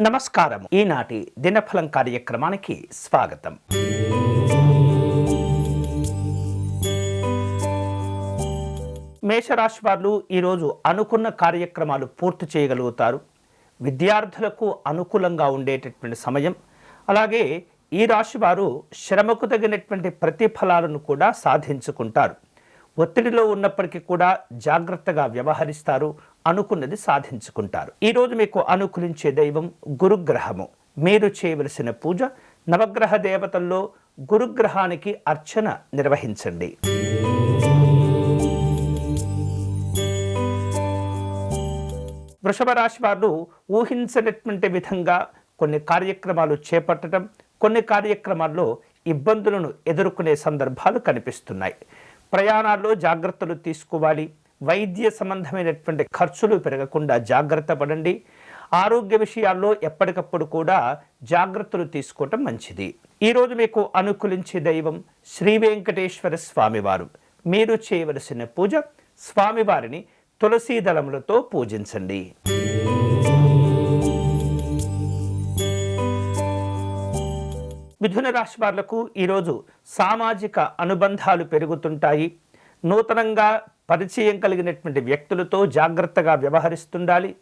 నమస్కారం ఈనాటి దినఫలం కార్యక్రమానికి స్వాగతం. మేషరాశి వారు ఈరోజు అనుకున్న కార్యక్రమాలు పూర్తి చేయగలుగుతారు. విద్యార్థులకు అనుకూలంగా ఉండేటటువంటి సమయం. అలాగే ఈ రాశి వారు శ్రమకు తగినటువంటి ప్రతిఫలాలను కూడా సాధించుకుంటారు. ఒత్తిడిలో ఉన్నప్పటికీ కూడా జాగ్రత్తగా వ్యవహరిస్తారు. అనుకున్నది సాధించుకుంటారు. ఈరోజు మీకు అనుకూలించే దైవం గురుగ్రహము. మీరు చేయవలసిన పూజ నవగ్రహ దేవతల్లో గురుగ్రహానికి అర్చన నిర్వహించండి. వృషభ రాశి వారు ఊహించినటువంటి విధంగా కొన్ని కార్యక్రమాలు చేపట్టడం కొన్ని కార్యక్రమాల్లో ఇబ్బందులను ఎదుర్కొనే సందర్భాలు కనిపిస్తున్నాయి. ప్రయాణాల్లో జాగ్రత్తలు తీసుకోవాలి. వైద్య సంబంధమైనటువంటి ఖర్చులు పెరగకుండా జాగ్రత్త పడండి. ఆరోగ్య విషయాల్లో ఎప్పటికప్పుడు కూడా జాగ్రత్తలు తీసుకోవటం మంచిది. ఈరోజు మీకు అనుకూలించే దైవం శ్రీ వెంకటేశ్వర స్వామివారు. మీరు చేయవలసిన పూజ స్వామివారిని తులసీ దళములతో పూజించండి. మిథున రాశి వాళ్ళకు ఈరోజు సామాజిక అనుబంధాలు పెరుగుతుంటాయి. నూతనంగా పరిచయం కలిగినటువంటి వ్యక్తులతో జాగ్రత్తగా వ్యవహరిస్తుండాలి.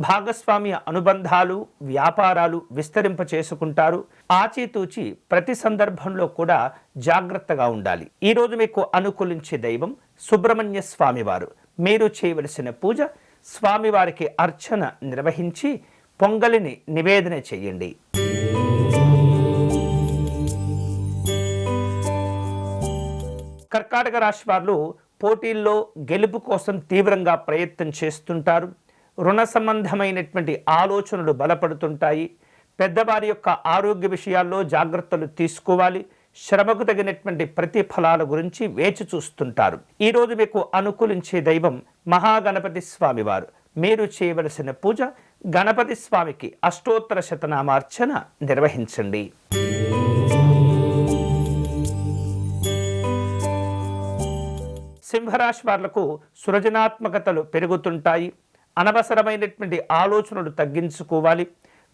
భాగస్వామ్య అనుబంధాలు వ్యాపారాలు విస్తరింప చేసుకుంటారు. ఆచితూచి ప్రతి సందర్భంలో కూడా జాగ్రత్తగా ఉండాలి. ఈరోజు మీకు అనుకూలించే దైవం సుబ్రహ్మణ్య స్వామివారు. మీరు చేయవలసిన పూజ స్వామివారికి అర్చన నిర్వహించి పొంగలిని నివేదన చేయండి. కర్కాటక రాశి వారు పోటీల్లో గెలుపు కోసం తీవ్రంగా ప్రయత్నం చేస్తుంటారు. రుణ సంబంధమైనటువంటి ఆలోచనలు బలపడుతుంటాయి. పెద్దవారి యొక్క ఆరోగ్య విషయాల్లో జాగ్రత్తలు తీసుకోవాలి. శ్రమకు తగినటువంటి ప్రతిఫలాల గురించి వేచి చూస్తుంటారు. ఈరోజు మీకు అనుకూలించే దైవం మహాగణపతి స్వామివారు. మీరు చేయవలసిన పూజ గణపతి స్వామికి అష్టోత్తర శతనామార్చన నిర్వహించండి. సింహరాశి వాళ్ళకు సృజనాత్మకతలు పెరుగుతుంటాయి. అనవసరమైనటువంటి ఆలోచనలు తగ్గించుకోవాలి.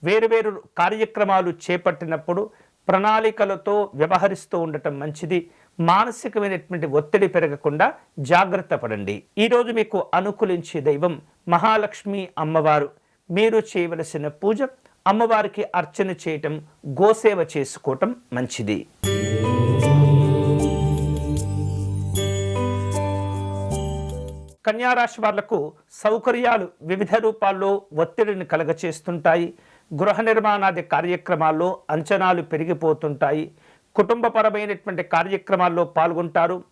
వేరువేరు కార్యక్రమాలు చేపట్టినప్పుడు ప్రణాళికలతో వ్యవహరిస్తూ ఉండటం మంచిది. మానసికమైనటువంటి ఒత్తిడి పెరగకుండా జాగ్రత్త పడండి. ఈరోజు మీకు అనుకూలించే దైవం మహాలక్ష్మి అమ్మవారు. మీరు చేయవలసిన పూజ అమ్మవారికి అర్చన చేయటం గోసేవ చేసుకోవటం మంచిది. కన్యారాశి వాళ్ళకు సౌకర్యాలు వివిధ రూపాల్లో ఒత్తిడిని కలగచేస్తుంటాయి. గృహ నిర్మాణాది కార్యక్రమాల్లో అంచనాలు పెరిగిపోతుంటాయి. కుటుంబపరమైనటువంటి కార్యక్రమాల్లో పాల్గొంటారు.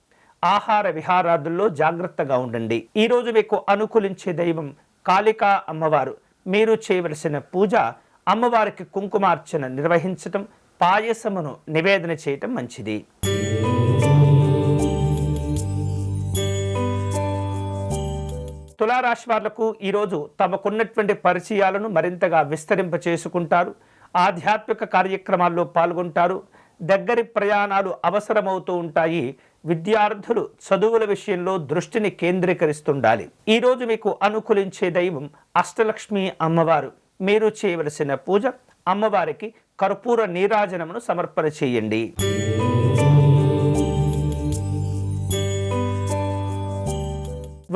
ఆహార విహారాదుల్లో జాగ్రత్తగా ఉండండి. ఈరోజు మీకు అనుకూలించే దైవం కాళికా అమ్మవారు. మీరు చేయవలసిన పూజ అమ్మవారికి కుంకుమార్చన నిర్వహించటం పాయసమును నివేదన చేయటం మంచిది. తులారాశి వాళ్ళకు ఈరోజు తమకున్నటువంటి పరిచయాలను మరింతగా విస్తరింప చేసుకుంటారు. ఆధ్యాత్మిక కార్యక్రమాల్లో పాల్గొంటారు. దగ్గరి ప్రయాణాలు అవసరమవుతూ ఉంటాయి. విద్యార్థులు చదువుల విషయంలో దృష్టిని కేంద్రీకరిస్తుండాలి. ఈరోజు మీకు అనుకూలించే దైవం అష్టలక్ష్మి అమ్మవారు. మీరు చేయవలసిన పూజ అమ్మవారికి కర్పూర నీరాజనమును సమర్పణ చేయండి.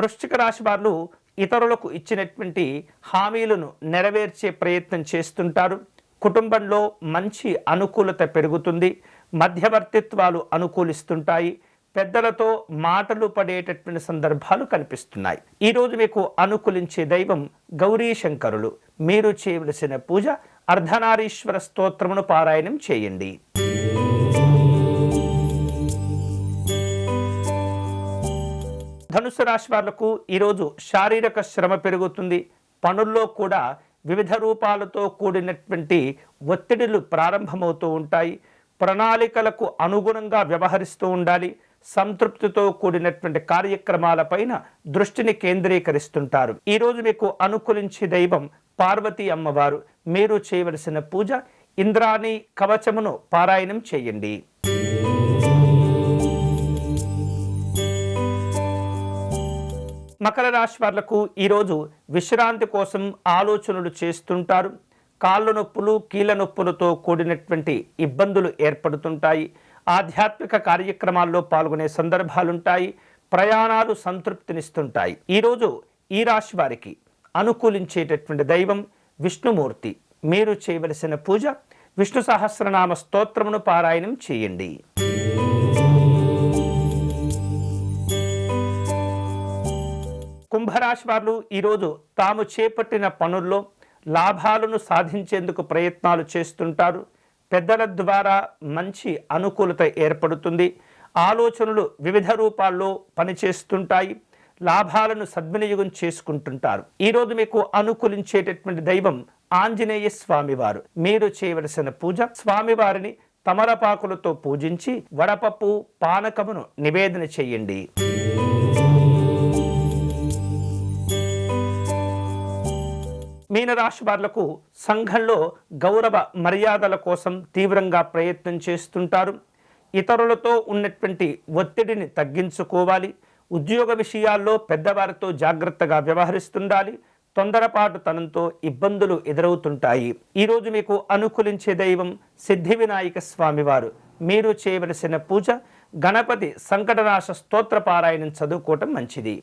వృశ్చిక రాశి వారు ఇతరులకు ఇచ్చినటువంటి హామీలను నెరవేర్చే ప్రయత్నం చేస్తుంటారు. కుటుంబంలో మంచి అనుకూలత పెరుగుతుంది. మధ్యవర్తిత్వాలు అనుకూలిస్తుంటాయి. పెద్దలతో మాటలు పడేటటువంటి సందర్భాలు కనిపిస్తున్నాయి. ఈరోజు మీకు అనుకూలించే దైవం గౌరీ శంకరులు మీరు చేయవలసిన పూజ అర్ధనారీశ్వర స్తోత్రమును పారాయణం చేయండి. ధనుసు రాశి వాళ్ళకు ఈరోజు శారీరక శ్రమ పెరుగుతుంది. పనుల్లో కూడా వివిధ రూపాలతో కూడినటువంటి ఒత్తిడులు ప్రారంభమవుతూ ఉంటాయి. ప్రణాళికలకు అనుగుణంగా వ్యవహరిస్తూ ఉండాలి. సంతృప్తితో కూడినటువంటి కార్యక్రమాలపైన దృష్టిని కేంద్రీకరిస్తుంటారు. ఈరోజు మీకు అనుకూలించే దైవం పార్వతీ అమ్మవారు. మీరు చేయవలసిన పూజ ఇంద్రాణి కవచమును పారాయణం చేయండి. మకర రాశి వాళ్ళకు ఈరోజు విశ్రాంతి కోసం ఆలోచనలు చేస్తుంటారు. కాళ్ళ నొప్పులు కీళ్ళ నొప్పులతో కూడినటువంటి ఇబ్బందులు ఏర్పడుతుంటాయి. ఆధ్యాత్మిక కార్యక్రమాల్లో పాల్గొనే సందర్భాలుంటాయి. ప్రయాణాలు సంతృప్తినిస్తుంటాయి. ఈరోజు ఈ రాశి వారికి అనుకూలించేటటువంటి దైవం విష్ణుమూర్తి. మీరు చేయవలసిన పూజ విష్ణు సహస్రనామ స్తోత్రమును పారాయణం చేయండి. కుంభరాశి వారు ఈరోజు తాము చేపట్టిన పనుల్లో లాభాలను సాధించేందుకు ప్రయత్నాలు చేస్తుంటారు. పెద్దల ద్వారా మంచి అనుకూలత ఏర్పడుతుంది. ఆలోచనలు వివిధ రూపాల్లో పనిచేస్తుంటాయి. లాభాలను సద్వినియోగం చేసుకుంటుంటారు. ఈరోజు మీకు అనుకూలించేటటువంటి దైవం ఆంజనేయ స్వామివారు. మీరు చేయవలసిన పూజ స్వామివారిని తమలపాకులతో పూజించి వడపప్పు పానకమును నివేదన చేయండి. మీనరాశి వాళ్ళకు సంఘంలో గౌరవ మర్యాదల కోసం తీవ్రంగా ప్రయత్నం చేస్తుంటారు. ఇతరులతో ఉన్నటువంటి ఒత్తిడిని తగ్గించుకోవాలి. ఉద్యోగ విషయాల్లో పెద్దవారితో జాగ్రత్తగా వ్యవహరిస్తుండాలి. తొందరపాటు తనంతో ఇబ్బందులు ఎదురవుతుంటాయి. ఈరోజు మీకు అనుకూలించే దైవం సిద్ధి వినాయక స్వామివారు. మీరు చేయవలసిన పూజ గణపతి సంకటనాశ స్తోత్ర పారాయణం చదువుకోవటం మంచిది.